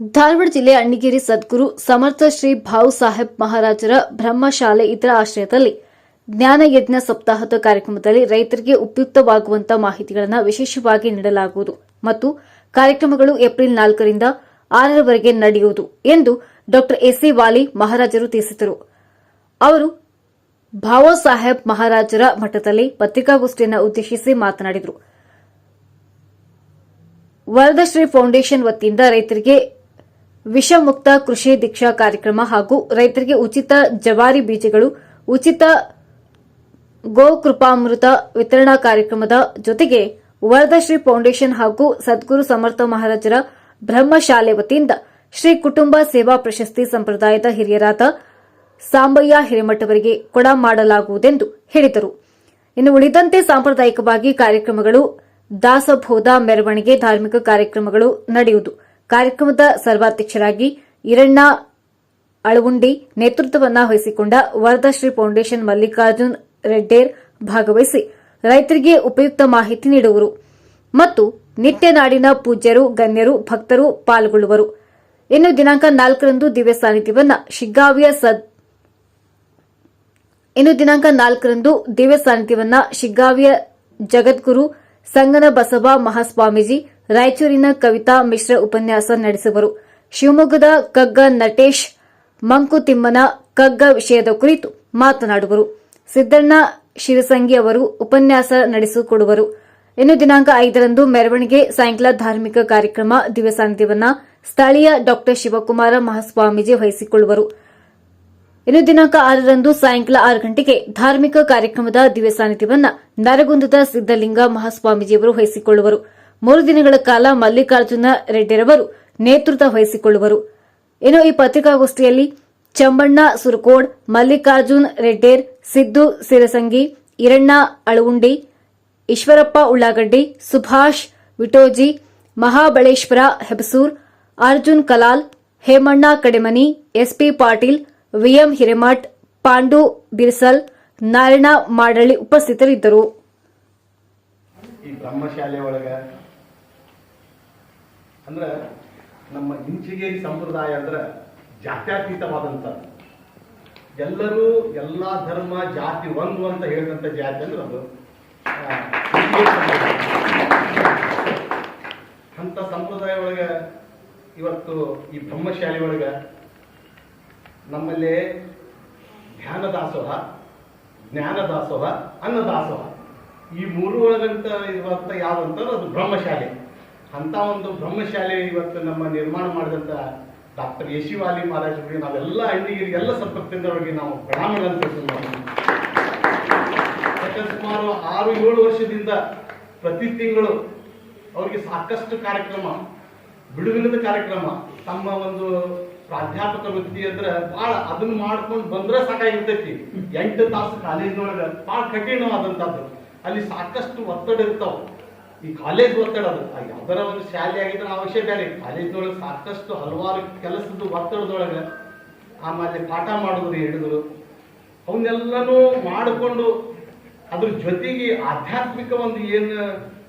ಧಾರವಾಡ ಜಿಲ್ಲೆ ಅಣ್ಣಿಗೇರಿ ಸದ್ಗುರು ಸಮರ್ಥ ಶ್ರೀ ಭಾವು ಸಾಹೇಬ್ ಮಹಾರಾಜರ ಬ್ರಹ್ಮಶಾಲೆ ಇತರ ಆಶ್ರಯದಲ್ಲಿ ಜ್ಞಾನ ಯಜ್ಞ ಸಪ್ತಾಹದ ಕಾರ್ಯಕ್ರಮದಲ್ಲಿ ರೈತರಿಗೆ ಉಪಯುಕ್ತವಾಗುವಂತಹ ಮಾಹಿತಿಗಳನ್ನು ವಿಶೇಷವಾಗಿ ನೀಡಲಾಗುವುದು ಮತ್ತು ಕಾರ್ಯಕ್ರಮಗಳು ಏಪ್ರಿಲ್ ನಾಲ್ಕರಿಂದ ಆರರವರೆಗೆ ನಡೆಯುವುದು ಎಂದು ಡಾ ಎಸ್ಸಿ ವಾಲಿ ಮಹಾರಾಜರು ತಿಳಿಸಿದರು. ಅವರು ಭಾವೋ ಸಾಹೇಬ್ ಮಹಾರಾಜರ ಮಠದಲ್ಲಿ ಪತ್ರಿಕಾಗೋಷ್ಠಿಯನ್ನು ಉದ್ದೇಶಿಸಿ ಮಾತನಾಡಿದರು. ವರದಶ್ರೀ ಫೌಂಡೇಶನ್ ವತಿಯಿಂದ ರೈತರಿಗೆ ವಿಷಮುಕ್ತ ಕೃಷಿ ದೀಕ್ಷಾ ಕಾರ್ಯಕ್ರಮ ಹಾಗೂ ರೈತರಿಗೆ ಉಚಿತ ಜವಾರಿ ಬೀಜಗಳು, ಉಚಿತ ಗೋಕೃಪಾಮೃತ ವಿತರಣಾ ಕಾರ್ಯಕ್ರಮದ ಜೊತೆಗೆ ವರದಶ್ರೀ ಫೌಂಡೇಶನ್ ಹಾಗೂ ಸದ್ಗುರು ಸಮರ್ಥ ಮಹಾರಾಜರ ಬ್ರಹ್ಮಶಾಲೆ ವತಿಯಿಂದ ಶ್ರೀ ಕುಟುಂಬ ಸೇವಾ ಪ್ರಶಸ್ತಿ ಸಂಪ್ರದಾಯದ ಹಿರಿಯರಾದ ಸಾಂಬಯ್ಯ ಹಿರೇಮಠ ಅವರಿಗೆ ಕೊಡ ಮಾಡಲಾಗುವುದೆಂದು ಹೇಳಿದರು. ಇನ್ನು ಉಳಿದಂತೆ ಸಾಂಪ್ರದಾಯಿಕವಾಗಿ ಕಾರ್ಯಕ್ರಮಗಳು ದಾಸಬೋಧ ಮೆರವಣಿಗೆ ಧಾರ್ಮಿಕ ಕಾರ್ಯಕ್ರಮಗಳು ನಡೆಯುವುದು. ಕಾರ್ಯಕ್ರಮದ ಸರ್ವಾಧ್ಯಕ್ಷರಾಗಿ ಈರಣ್ಣ ಅಳವುಂಡಿ ನೇತೃತ್ವವನ್ನು ವಹಿಸಿಕೊಂಡ ವರದಶ್ರೀ ಫೌಂಡೇಶನ್ ಮಲ್ಲಿಕಾರ್ಜುನ್ ರೆಡ್ಡೇರ್ ಭಾಗವಹಿಸಿ ರೈತರಿಗೆ ಉಪಯುಕ್ತ ಮಾಹಿತಿ ನೀಡುವರು ಮತ್ತು ನಿತ್ಯ ನಾಡಿನ ಪೂಜ್ಯರು, ಗಣ್ಯರು, ಭಕ್ತರು ಪಾಲ್ಗೊಳ್ಳುವರು. ಇನ್ನು ದಿನಾಂಕ ನಾಲ್ಕರಂದು ದಿವ್ಯ ಸಾನ್ನಿಧ್ಯವನ್ನು ಶಿಗ್ಗಾವಿಯ ಸದ್ ಇನ್ನು ದಿನಾಂಕ ನಾಲ್ಕರಂದು ದಿವ್ಯ ಸಾನ್ನಿಧ್ಯವನ್ನ ಶಿಗ್ಗಾವಿಯ ಜಗದ್ಗುರು ಸಂಗನ ಬಸವ ಮಹಾಸ್ವಾಮೀಜಿ ರಾಯಚೂರಿನ ಕವಿತಾ ಮಿಶ್ರ ಉಪನ್ಯಾಸ ನಡೆಸುವರು. ಶಿವಮೊಗ್ಗದ ಕಗ್ಗ ನಟೇಶ್ ಮಂಕುತಿಮ್ಮನ ಕಗ್ಗ ವಿಷಯದ ಕುರಿತು ಮಾತನಾಡುವರು. ಸಿದ್ದಣ್ಣ ಶಿರಸಂಗಿ ಅವರು ಉಪನ್ಯಾಸ ನಡೆಸಿಕೊಡುವರು. ಇನ್ನು ದಿನಾಂಕ ಐದರಂದು ಮೆರವಣಿಗೆ ಸಾಯಂಕಾಲ ಧಾರ್ಮಿಕ ಕಾರ್ಯಕ್ರಮ ದಿವ್ಯ ಸಾನ್ನಿಧ್ಯವನ್ನ ಸ್ಥಳೀಯ ಡಾ. ಶಿವಕುಮಾರ ಮಹಾಸ್ವಾಮೀಜಿ ವಹಿಸಿಕೊಳ್ಳುವರು. ಇನ್ನು ದಿನಾಂಕ ಆರರಂದು ಸಾಯಂಕಾಲ ಆರು ಗಂಟೆಗೆ ಧಾರ್ಮಿಕ ಕಾರ್ಯಕ್ರಮದ ದಿವ್ಯ ಸಾನ್ನಿಧ್ಯವನ್ನ ನರಗುಂದದ ಸಿದ್ದಲಿಂಗ ಮಹಾಸ್ವಾಮೀಜಿಯವರು ವಹಿಸಿಕೊಳ್ಳುವರು. ಮೂರು ದಿನಗಳ ಕಾಲ ಮಲ್ಲಿಕಾರ್ಜುನ ರೆಡ್ಡಿರವರು ನೇತೃತ್ವ ವಹಿಸಿಕೊಳ್ಳುವರು. ಇನ್ನು ಈ ಪತ್ರಿಕಾಗೋಷ್ಠಿಯಲ್ಲಿ Chambanna, Surakod, Mallikarjun Redder, Siddu Sirasangi Iranna Alavundi, Eshwarappa Ullagaddi, Subhash Vitoji, Mahabaleshwar Hebasur Arjun Kalal, Hemanna Kademani, S P Patil, V M Hiremath, Pandu Birsal, Narayana Madalli ಉಪಸ್ಥಿತರಿದ್ದರು. ಅಂದ್ರ ನಮ್ಮ ಇಂಚಿಗೇರಿ ಸಂಪ್ರದಾಯ ಅಂದ್ರೆ ಜಾತ್ಯಾತೀತವಾದಂತ. ಎಲ್ಲರೂ ಎಲ್ಲಾ ಧರ್ಮ, ಜಾತಿ ಒಂದು ಅಂತ ಹೇಳಿದಂತ ಜಾತಿ ಅಂದ್ರೆ ಅದು ಅಂಥ ಸಂಪ್ರದಾಯ. ಒಳಗ ಇವತ್ತು ಈ ಬ್ರಹ್ಮಶಾಲೆ ಒಳಗ ನಮ್ಮಲ್ಲಿ ಧ್ಯಾನ ದಾಸೋಹ ಜ್ಞಾನ ದಾಸೋಹ ಅನ್ನ ಈ ಮೂರು ಒಳಗಂತ ಇವತ್ತ ಯಾವಂತಾರೆ ಅದು ಬ್ರಹ್ಮಶಾಲೆ. ಅಂತ ಒಂದು ಬ್ರಹ್ಮಶಾಲೆ ಇವತ್ತು ನಮ್ಮ ನಿರ್ಮಾಣ ಮಾಡಿದಂತ ಡಾಕ್ಟರ್ ಯಶಿವಾಲಿ ಮಹಾರಾಜರಿಗೆ ನಾವೆಲ್ಲ ಎಲ್ಲ ಸಂಪರ್ಕದವರಿಗೆ ನಾವು ಅಂತ ಯಾಕಂದ್ರೆ ಸುಮಾರು ಆರು ಏಳು ವರ್ಷದಿಂದ ಪ್ರತಿ ತಿಂಗಳು ಅವರಿಗೆ ಸಾಕಷ್ಟು ಕಾರ್ಯಕ್ರಮ, ಬಿಡುವಿಲ್ಲದ ಕಾರ್ಯಕ್ರಮ, ತಮ್ಮ ಒಂದು ಪ್ರಾಧ್ಯಾಪಕ ವೃತ್ತಿ ಅಂದ್ರೆ ಬಹಳ ಅದನ್ನ ಮಾಡ್ಕೊಂಡು ಬಂದ್ರೆ ಸಾಕಾಗಿರ್ತೈತಿ. ಎಂಟು ತಾಸು ಕಾಲೇಜ್ನೊಳಗೆ ಬಹಳ ಕಠಿಣವಾದಂತದ್ದು. ಅಲ್ಲಿ ಸಾಕಷ್ಟು ಒತ್ತಡ ಇರ್ತಾವ. ಈ ಕಾಲೇಜ್ ಒತ್ತಡ ಅದು. ಯಾವ್ದಾರ ಒಂದು ಶಾಲೆ ಆಗಿದ್ರೆ ಅವಶ್ಯ ಬೇರೆ. ಕಾಲೇಜ್ನೊಳಗೆ ಸಾಕಷ್ಟು ಹಲವಾರು ಕೆಲಸದ ಒತ್ತಡದೊಳಗೆ ಆಮೇಲೆ ಪಾಠ ಮಾಡೋದು ಹಿಡಿದ್ರು ಅವನ್ನೆಲ್ಲನೂ ಮಾಡಿಕೊಂಡು ಅದ್ರ ಜೊತೆಗೆ ಆಧ್ಯಾತ್ಮಿಕ ಒಂದು ಏನು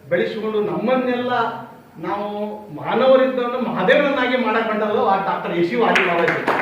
ಬೆಳೆಸಿಕೊಂಡು ನಮ್ಮನ್ನೆಲ್ಲ ನಾವು ಮಾನವರಿಂದ ಮಹಾದೇವನನ್ನಾಗಿ ಮಾಡಕ್ ಆ ಡಾಕ್ಟರ್ ಯಶಿವಾಲಿ ಮಹಾರಾಜ್